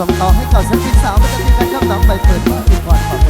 ส่งต่อให้กับศิลปินสาวประจำทีมนครับน้องใบเฟิร์นอีกมพรขอบคุณ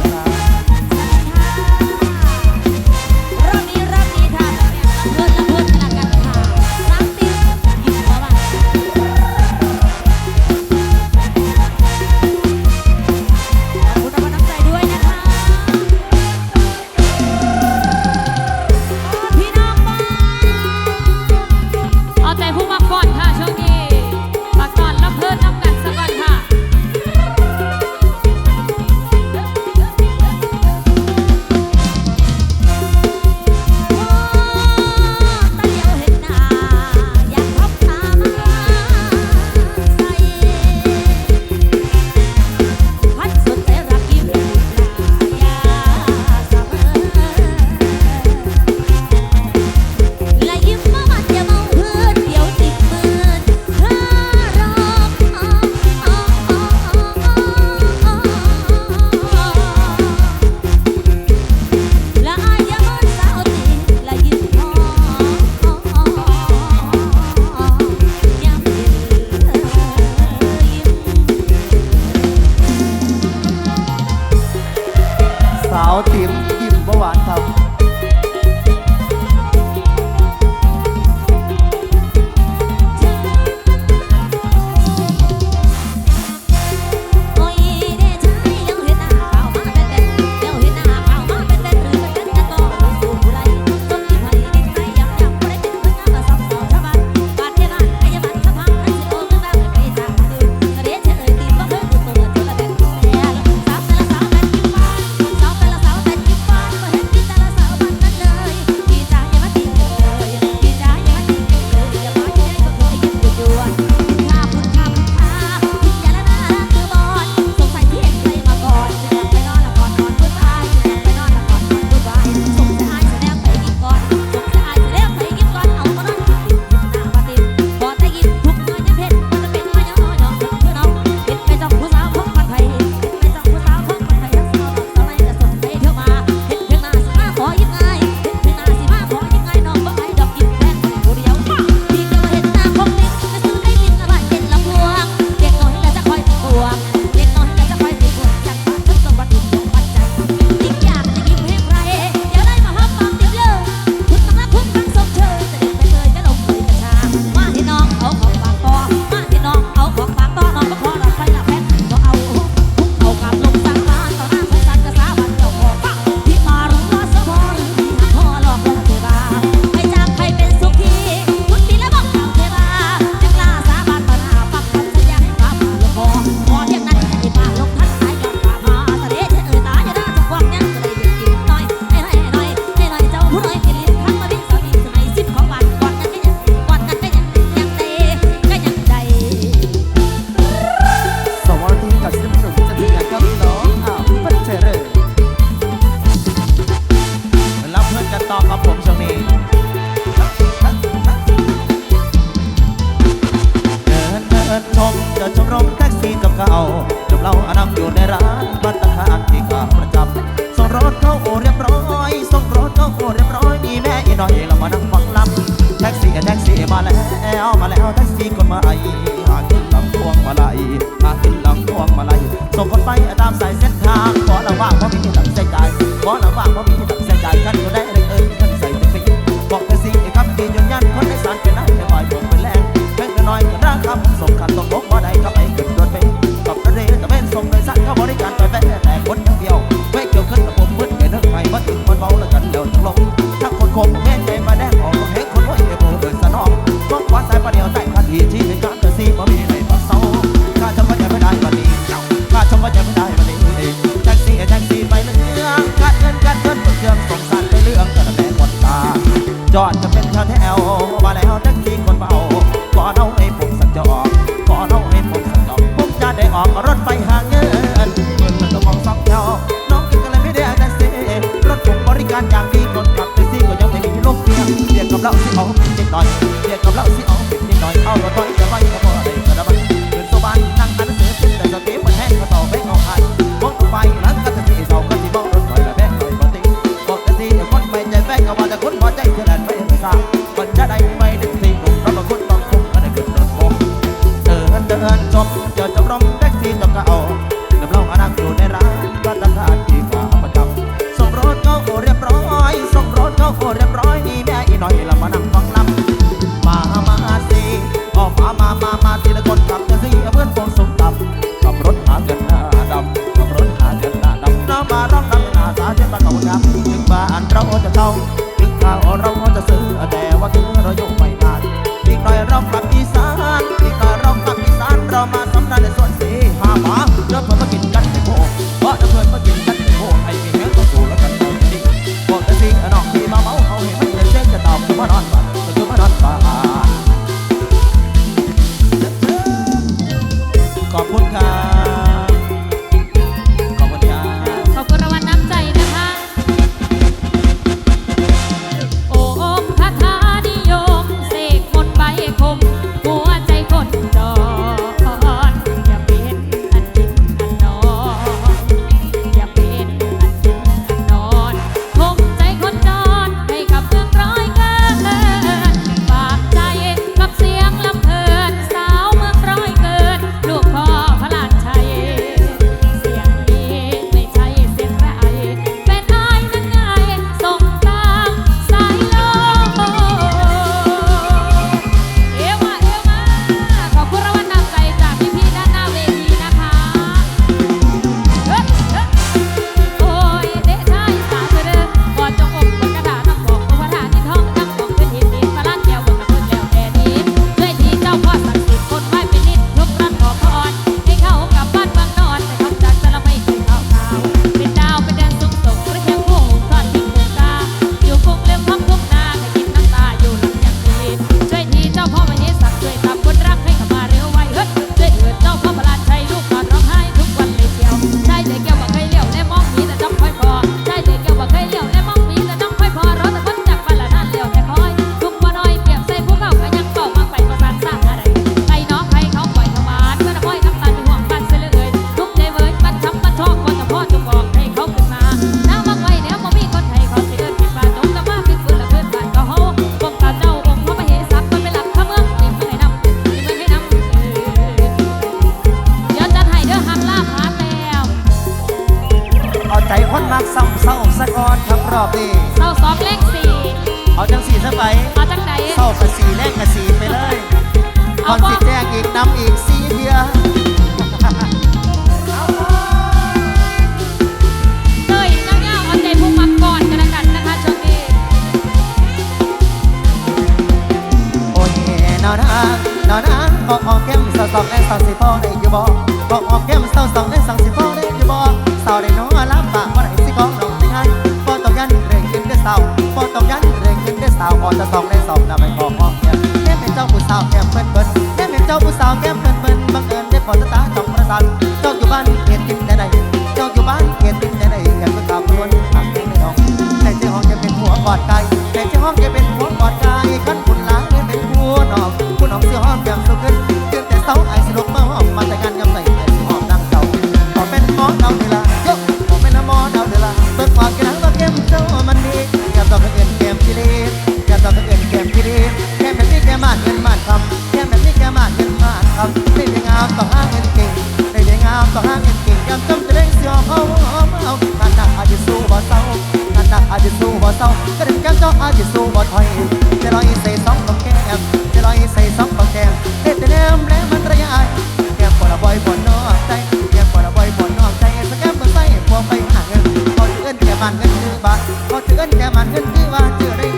เงินแต่มันเงินคือว่าเจอได้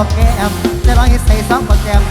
บักแกมจะลองให้ใส่ซ้อมบักแก้ม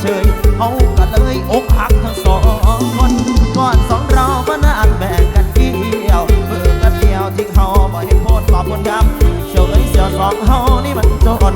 เฉยเอากัเลยอกหักทั้งสองคนก่อนสองเราก็นานแบ่งกันเที่ยวเพื่อกันเดียวที่เขาบ่เห็นโพดตอบคนดำเฉยเสียสองเฮานี่มันจน